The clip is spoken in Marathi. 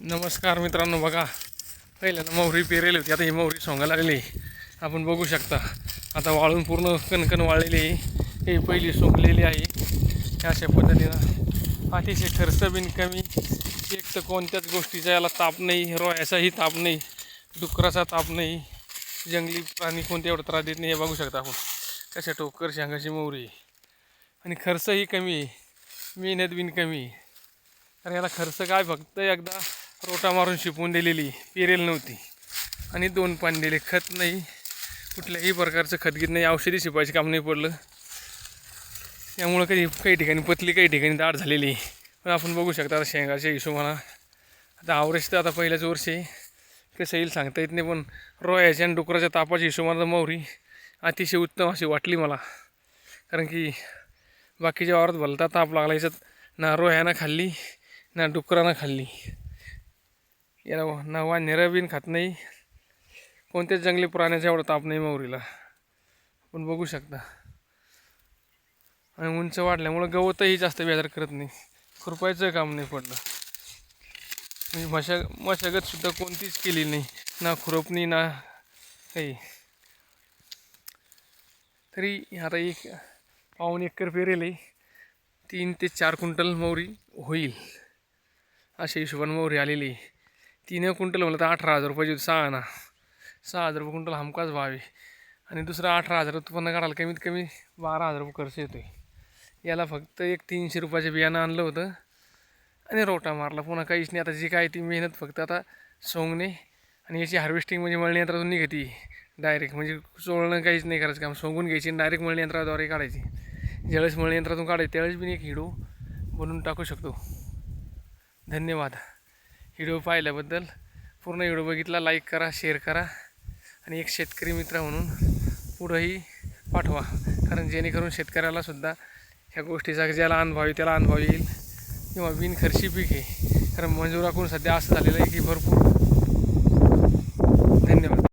नमस्कार मित्रांनो बघा. पहिल्यांदा मोहरी पेरेली होती आता ही मोहरी सोंगायला लागली आपण बघू शकता आता वाळून पूर्ण कणकण वाळलेली आहे. ही पहिली सोंगलेली आहे. अशा पद्धतीनं अतिशय खर्च बिन कमी. एक तर कोणत्याच गोष्टीचा याला ताप नाही रोयाचाही ताप नाही डुकराचा ताप नाही जंगली प्राणी कोणते एवढा त्रास देत नाही हे बघू शकता आपण. कशा टोकर शेंगाची मोहरी. आणि खर्चही कमी मेहनत बिन कमी तर याला खर्च काय फक्त एकदा रोटा मारून शिपवून दिलेली पेरेल नव्हती. आणि दोन पाणी दिले खत नाही कुठल्याही प्रकारचं खतगीत नाही औषधी शिपायचं काम नाही पडलं. त्यामुळं काही काही ठिकाणी पतली काही ठिकाणी दाट झालेली पण आपण बघू शकता आता शेंगाच्या हिशोबानं. आता आवरेज तर आता पहिल्याच वर्षी आहे. कसं येईल सांगता येत नाही पण रोयाच्या आणि डुकराच्या तापाच्या हिशोबानं मोहरी अतिशय उत्तम अशी वाटली मला. कारण की बाकीच्या वावरात भलता ताप लागला याच्यात ना रोह्यानं खाल्ली ना डुकरानं खाल्ली. याला ना वानेरं खात नाही. कोणत्याच जंगली प्राण्याचा एवढा ताप नाही मौरीला आपण बघू शकता. आणि उंच वाढल्यामुळं गवतही जास्त बेजार करत नाही. खुरपायचं काम नाही पडलं. म्हणजे मशा मशागतसुद्धा कोणतीच केली नाही. ना खुरपणी ना काही. तरी आता एक पाऊन एकर पेरेल तीन ते चार क्विंटल मोहरी होईल. अशा हिशोबाने मोहरी आलेली आहे. तीन क्विंटल म्हणलं तर अठरा हजार रुपयाची सहा ना. सहा हजार रुपये क्विंटल हमकाच भावे आणि दुसरा अठरा हजार उत्पन्न काढायला कमीत कमी बारा हजार रुपये खर्च येतो आहे याला फक्त एक तीनशे रुपयाचं बियाणं आणलं होतं आणि रोटा मारला. पुन्हा काहीच नाही. आता जी काय ती मेहनत फक्त आता सोंगणे आणि याची हार्वेस्टिंग म्हणजे मळणी यंत्रातून निघती. डायरेक्ट म्हणजे चोळणं काहीच नाही करायचं काम. सोंगून घ्यायची आणि डायरेक्ट मळणी यंत्राद्वारे काढायची. ज्यावेळेस मळणी यंत्रातून काढायची त्यावेळेस मी एक हिडो बनवून टाकू शकतो. धन्यवाद. व्हिडिओ पाहिल्याबद्दल पूर्ण व्हिडिओ बघितला लाईक करा शेअर करा. आणि एक शेतकरी मित्र म्हणून पुढंही पाठवा. कारण जेणेकरून शेतकऱ्यालासुद्धा ह्या गोष्टीचा ज्याला अनुभव येईल त्याला अनुभव येईल. किंवा बिनखर्ची पीक आहे. कारण मंजुराकडून सध्या असं झालेलं आहे की भरपूर